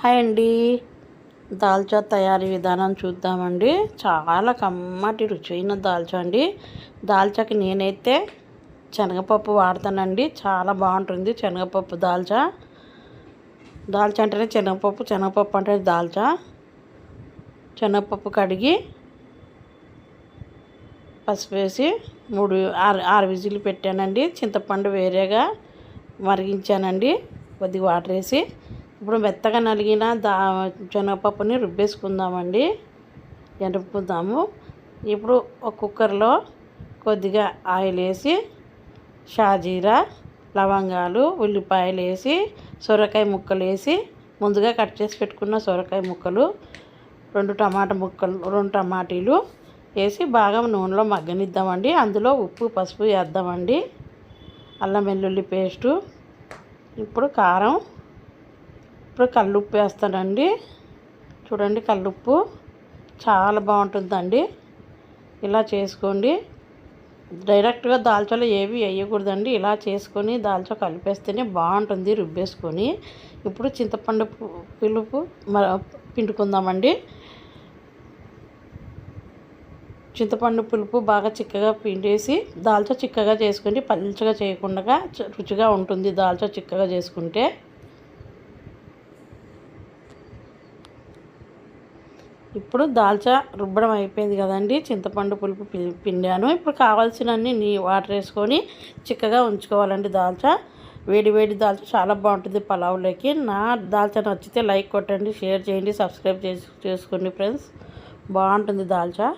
Hi అండి. దాల్చా తయారీ విధానం చూద్దామండి. చాలా కమ్మటి రుచైన దాల్చా అండి. దాల్చాకి నేనైతే శనగపప్పు వాడతానండి. చాలా బాగుంటుంది శనగపప్పు దాల్చా దాల్చా అంటేనే శనగపప్పు శనగపప్పు అంటే దాల్చా శనగపప్పు కడిగి పసుపు వేసి మూడు ఆరు ఆరు విజిల్లు పెట్టానండి. చింతపండు వేరేగా మరిగించానండి. కొద్దిగా వాటర్ వేసి ఇప్పుడు మెత్తగా నలిగిన దా శనగపప్పుని రుబ్బేసుకుందామండి. ఎనుపుకుందాము ఇప్పుడు ఒక కుక్కర్లో కొద్దిగా ఆయిల్ వేసి షాజీరా లవంగాలు ఉల్లిపాయలు వేసి సొరకాయ ముక్కలు వేసి ముందుగా కట్ చేసి పెట్టుకున్న సొరకాయ ముక్కలు రెండు టమాటా ముక్కలు రెండు టమాటీలు వేసి బాగా నూనెలో మగ్గనిద్దామండి. అందులో ఉప్పు పసుపు వేద్దామండి. అల్లం వెల్లుల్లి పేస్టు ఇప్పుడు కారం ఇప్పుడు కల్లుప్పు వేస్తానండి. చూడండి కల్లుప్పు చాలా బాగుంటుందండి. ఇలా చేసుకోండి. డైరెక్ట్గా దాల్చాలో ఏవి వేయకూడదండి. ఇలా చేసుకొని దాల్చా కలిపేస్తేనే బాగుంటుంది రుబ్బేసుకొని. ఇప్పుడు చింతపండు పిలుపు పిండుకుందామండి. చింతపండు పులుపు బాగా చిక్కగా పిండేసి దాల్చా చిక్కగా చేసుకుని పల్చగా చేయకుండా రుచిగా ఉంటుంది దాల్చా చిక్కగా చేసుకుంటే. ఇప్పుడు దాల్చా రుబ్బడం అయిపోయింది కదండి. చింతపండు పులుపు పిండాను. ఇప్పుడు కావాల్సినన్ని నీ వాటర్ వేసుకొని చిక్కగా ఉంచుకోవాలండి దాల్చా. వేడి వేడి దాల్చా చాలా బాగుంటుంది పలావులోకి. నా దాల్చా నచ్చితే లైక్ కొట్టండి షేర్ చేయండి సబ్స్క్రైబ్ చేసి చేసుకోండి ఫ్రెండ్స్. బాగుంటుంది దాల్చా.